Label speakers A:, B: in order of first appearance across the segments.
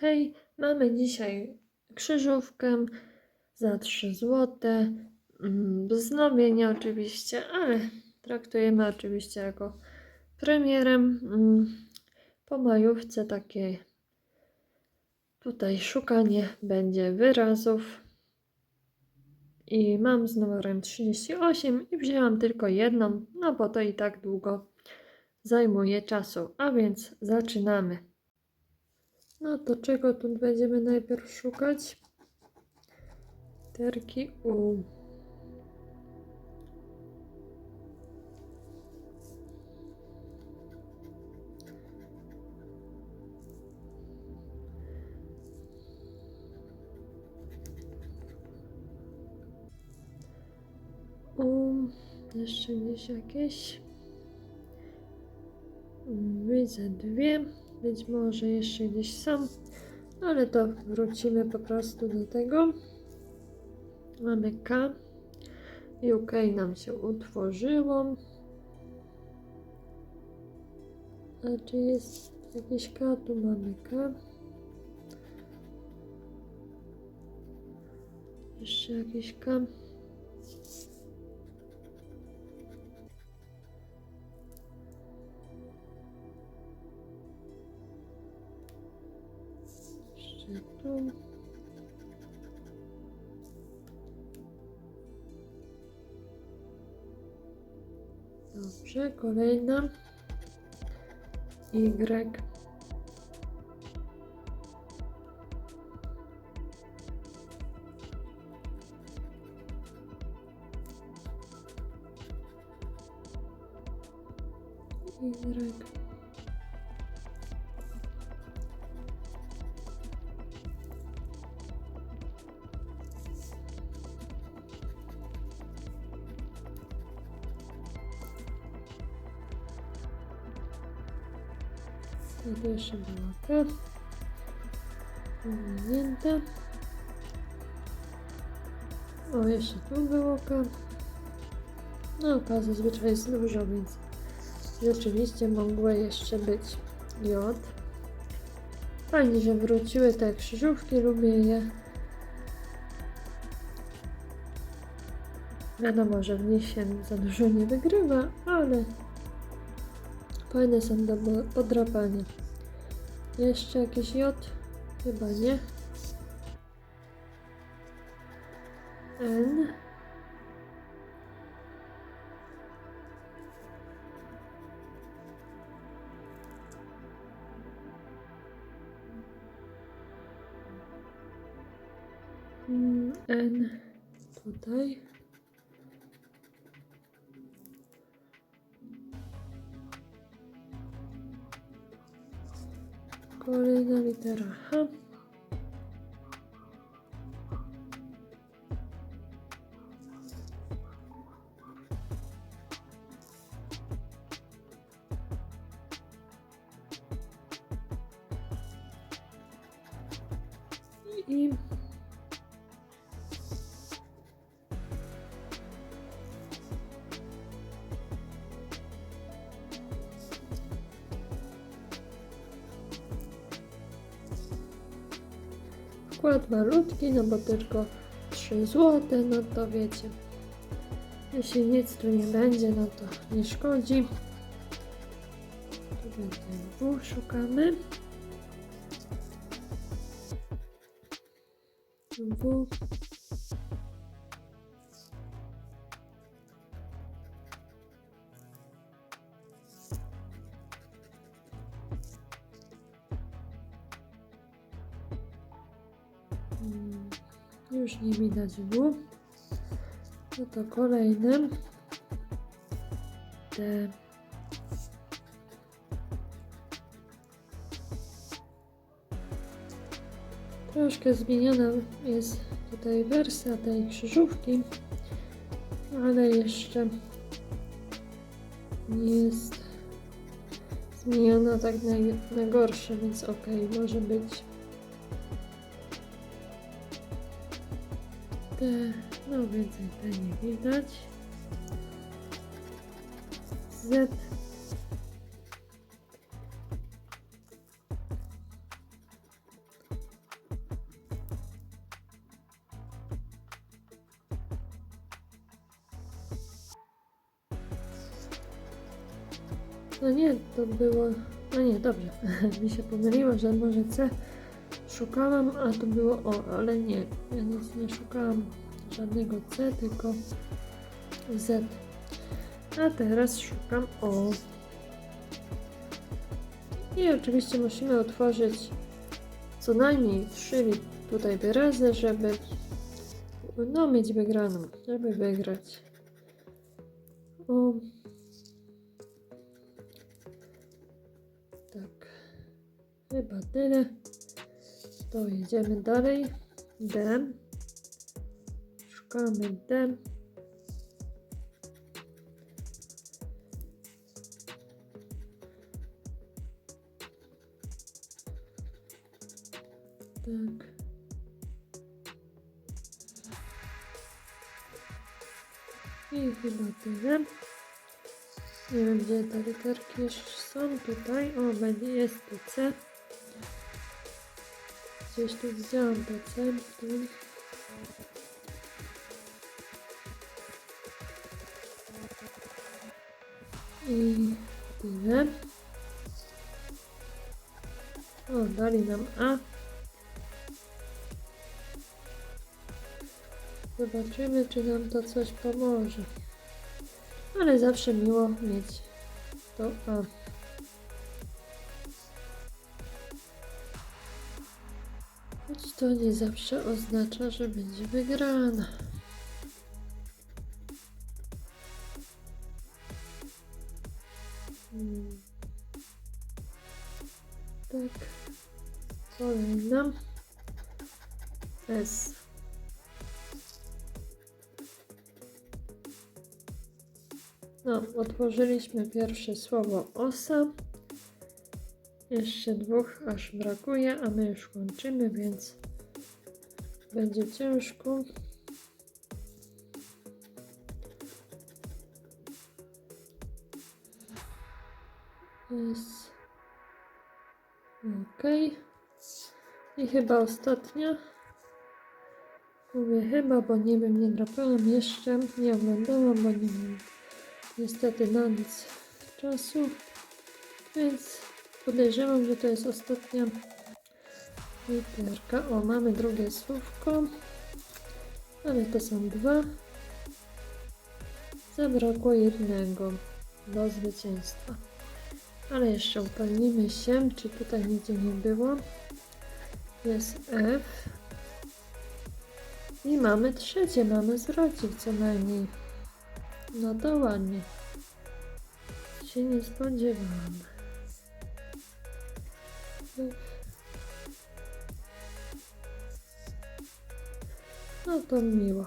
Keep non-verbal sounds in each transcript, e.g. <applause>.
A: Hej, mamy dzisiaj krzyżówkę za 3 zł. Wznowienie oczywiście, ale traktujemy oczywiście jako premierę. Mm, Po majówce takie tutaj szukanie będzie wyrazów. I mam z numerem 38 i wzięłam tylko jedną, no bo to i tak długo zajmuje czasu. A więc zaczynamy. No to czego tu będziemy najpierw szukać? Literki U. U. Jeszcze gdzieś jakieś. Widzę dwie. Być może jeszcze gdzieś są, ale to wrócimy po prostu do tego. Mamy K. UK nam się utworzyło. A czy jest jakieś K? Tu mamy K. Jeszcze jakieś K. Dobrze, kolejna. Y. Y. To jeszcze była K. Pominięta. O, jeszcze tu było K. No, K zazwyczaj jest dużo, więc rzeczywiście mogło jeszcze być J. Fajnie, że wróciły te krzyżówki, lubię je. Wiadomo, że w nich się za dużo nie wygrywa, ale fajne są do podrapania. Jeszcze jakiś J? Chyba nie. N. Mm, N tutaj. Kolejna litera. I wkład malutki, no bo tylko 3 zł, no to wiecie. Jeśli nic tu nie będzie, no to nie szkodzi. Tu będzie szukamy. W. Już nie widać W. No to kolejne. D. Troszkę zmieniona jest tutaj wersja tej krzyżówki, ale jeszcze nie jest zmieniona tak na, na gorsze, więc ok, może być. naprawdę no więcej tutaj nie widać. Z. No nie, to było... No nie, dobrze. <laughs> Mi się pomyliło, że może C szukałam, a to było O, ale nie. Ja nic nie szukałam. Żadnego C, tylko Z. A teraz szukam O. I oczywiście musimy otworzyć co najmniej trzy tutaj wyrazy, żeby no, mieć wygraną, żeby wygrać. O. Tak. Chyba tyle. To jedziemy dalej. D. Szukamy D. Tak. I chyba tyle. Nie wiem, gdzie te literki jeszcze są. Tutaj. O, będzie, jest tu C. Gdzieś tu widziałam to C. Tu. I tyle. O, dali nam A. Zobaczymy, czy nam to coś pomoże. Ale zawsze miło mieć to A. Choć to nie zawsze oznacza, że będzie wygrana. Hmm. Tak. Kolejna. S. No, otworzyliśmy pierwsze słowo osa. Jeszcze dwóch aż brakuje, a my już kończymy, więc będzie ciężko. Jest. Ok. I chyba ostatnia. Mówię chyba, bo nie wiem, nie drapałam jeszcze, nie oglądałam, bo nie wiem niestety na nic czasu, więc podejrzewam, że to jest ostatnia literka. O, mamy drugie słówko, ale to są dwa. Zabrakło jednego do zwycięstwa. Ale jeszcze upewnimy się, czy tutaj nigdzie nie było. Jest F. I mamy trzecie, mamy zwrocik co najmniej. No to ładnie. Się nie spodziewałam. No to miło.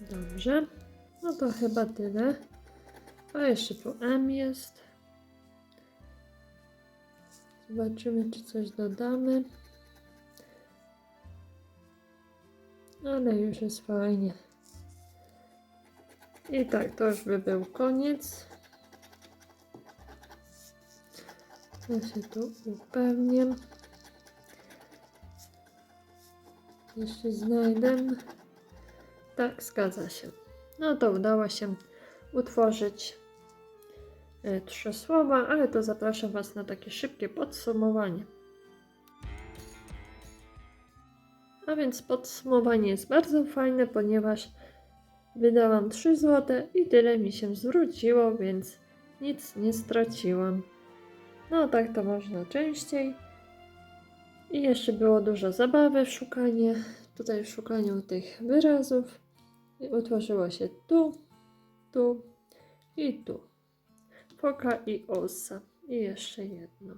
A: Dobrze. No to chyba tyle. A jeszcze tu M jest. Zobaczymy, czy coś dodamy. Ale już jest fajnie. I tak, to już by był koniec. Ja się tu upewnię. Jeśli znajdę. Tak, zgadza się. No to udało się utworzyć e, trzy słowa, ale to zapraszam Was na takie szybkie podsumowanie. A więc podsumowanie jest bardzo fajne, ponieważ wydałam 3 zł i tyle mi się zwróciło, więc nic nie straciłam. No tak to można częściej. I jeszcze było dużo zabawy w szukanie, tutaj w szukaniu tych wyrazów. I utworzyło się tu, tu i tu. Foka i osa. I jeszcze jedno.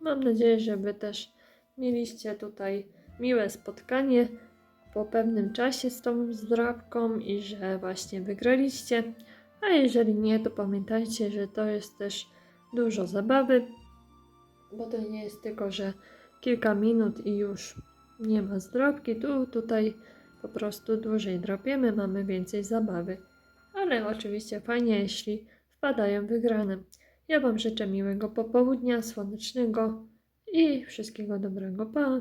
A: Mam nadzieję, że Wy też mieliście tutaj miłe spotkanie po pewnym czasie z tą zdrabką i że właśnie wygraliście. A jeżeli nie, to pamiętajcie, że to jest też dużo zabawy, bo to nie jest tylko, że kilka minut i już nie ma zdrabki. Tu tutaj po prostu dłużej drapiemy, mamy więcej zabawy. Ale oczywiście fajnie, jeśli wpadają wygrane. Ja Wam życzę miłego popołudnia, słonecznego i wszystkiego dobrego. Pa!